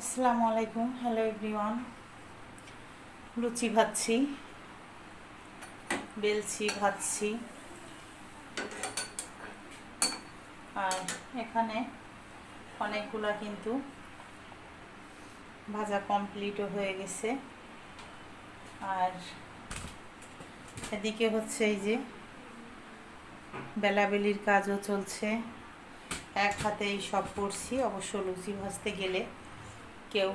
আসসালামু আলাইকুম hello everyone লুচি ভাজছি, বেলছি, ভাজছি। আর এখানে অনেকগুলা কিন্তু ভাজা কমপ্লিটও হয়ে গেছে। আর এদিকে হচ্ছে এই যে বেলাবেলির কাজও চলছে। এক হাতেই সব করছি, অবশ্য লুচি ভাজতে গেলে কেউ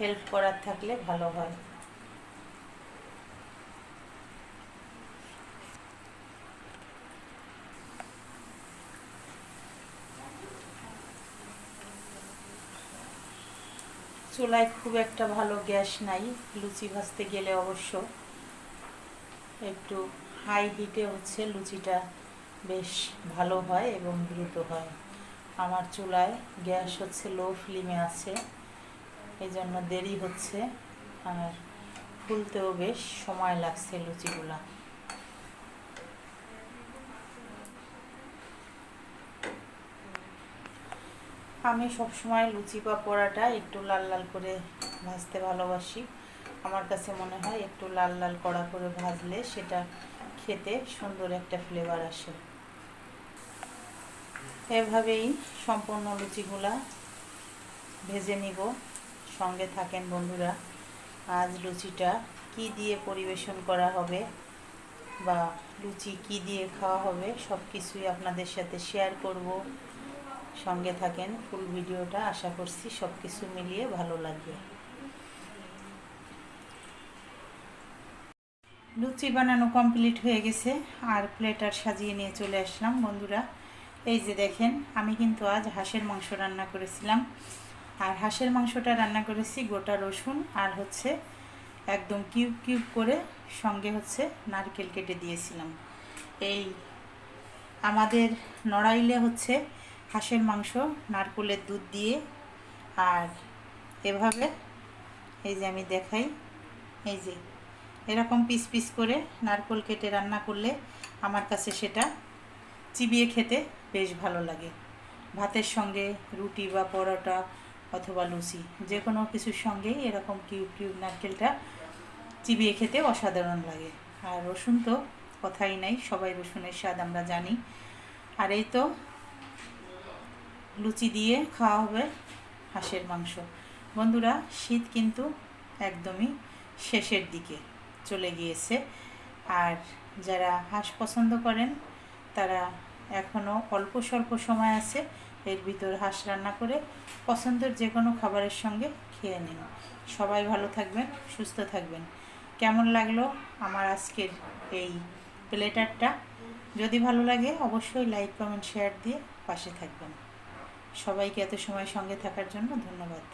হেল্প করার থাকলে ভালো হয়। চুলায় খুব একটা ভালো গ্যাস নাই, লুচি ভাজতে গেলে অবশ্য। একটু হাই হিটে হচ্ছে লুচিটা বেশ ভালো হয় এবং দ্রুত হয়। আমার চুলায় গ্যাস হচ্ছে লো ফ্লেমে আছে। এই জন্য দেরি হচ্ছে। আর ফুলতেও বেশ সময় লাগছে লুচিগুলা। আমি সবসময় লুচি বা পরাটা একটু লাল লাল করে ভাজতে ভালোবাসি। আমার কাছে মনে হয় একটু লাল লাল কড়া করে ভাজলে সেটা খেতে সুন্দর একটা ফ্লেভার আসে। এভাবেই সম্পূর্ণ লুচিগুলা ভেজে নিব। সঙ্গে থাকেন বন্ধুরা। আজ লুচিটা কি দিয়ে পরিবেশন করা হবে বা লুচি কি দিয়ে খাওয়া হবে সব কিছুই আপনাদের সাথে শেয়ার করব। সঙ্গে থাকেন ফুল ভিডিওটা, আশা করছি সব কিছু মিলিয়ে ভালো লাগবে। লুচি বানানো কমপ্লিট হয়ে গেছে, আর প্লেটার সাজিয়ে নিয়ে চলে আসলাম বন্ধুরা। এই যে দেখেন, আমি কিন্তু আজ হাঁসের মাংস রান্না করেছিলাম। আর হাঁসের মাংসটা রান্না করেছি গোটা রসুন আর হচ্ছে একদম কিউব কিউব করে সঙ্গে হচ্ছে নারকেল কেটে দিয়েছিলাম। এই আমাদের নড়াইলে হচ্ছে হাঁসের মাংস, নারকেলের দুধ দিয়ে আর এভাবে এই যে আমি দেখাই, এই যে এরকম পিস পিস করে নারকেল কেটে রান্না করলে আমার কাছে সেটা চিবিয়ে খেতে বেশ ভালো লাগে। ভাতের সঙ্গে রুটি বা পরোটা অথবা লুচি যে কোনো কিছুর সঙ্গেই এরকম কিউব কিউব নারকেলটা চিবিয়ে খেতে অসাধারণ লাগে। আর রসুন তো কথাই নাই, সবাই রসুনের স্বাদ আমরা জানি। আর এই তো লুচি দিয়ে খাওয়া হবে হাঁসের মাংস। বন্ধুরা, শীত কিন্তু একদমই শেষের দিকে চলে গিয়েছে। আর যারা হাঁস পছন্দ করেন, তারা এখনও অল্প স্বল্প সময় আছে। এর ভিতর হাঁস রান্না করে পছন্দের যে কোনো খাবারের সঙ্গে খেয়ে নিন। সবাই ভালো থাকবেন, সুস্থ থাকবেন। কেমন লাগল আমার আজকের এই প্লেটারটা? যদি ভালো লাগে অবশ্যই লাইক কমেন্ট শেয়ার দিয়ে পাশে থাকবেন। সবাইকে এত সময় সঙ্গে থাকার জন্য ধন্যবাদ।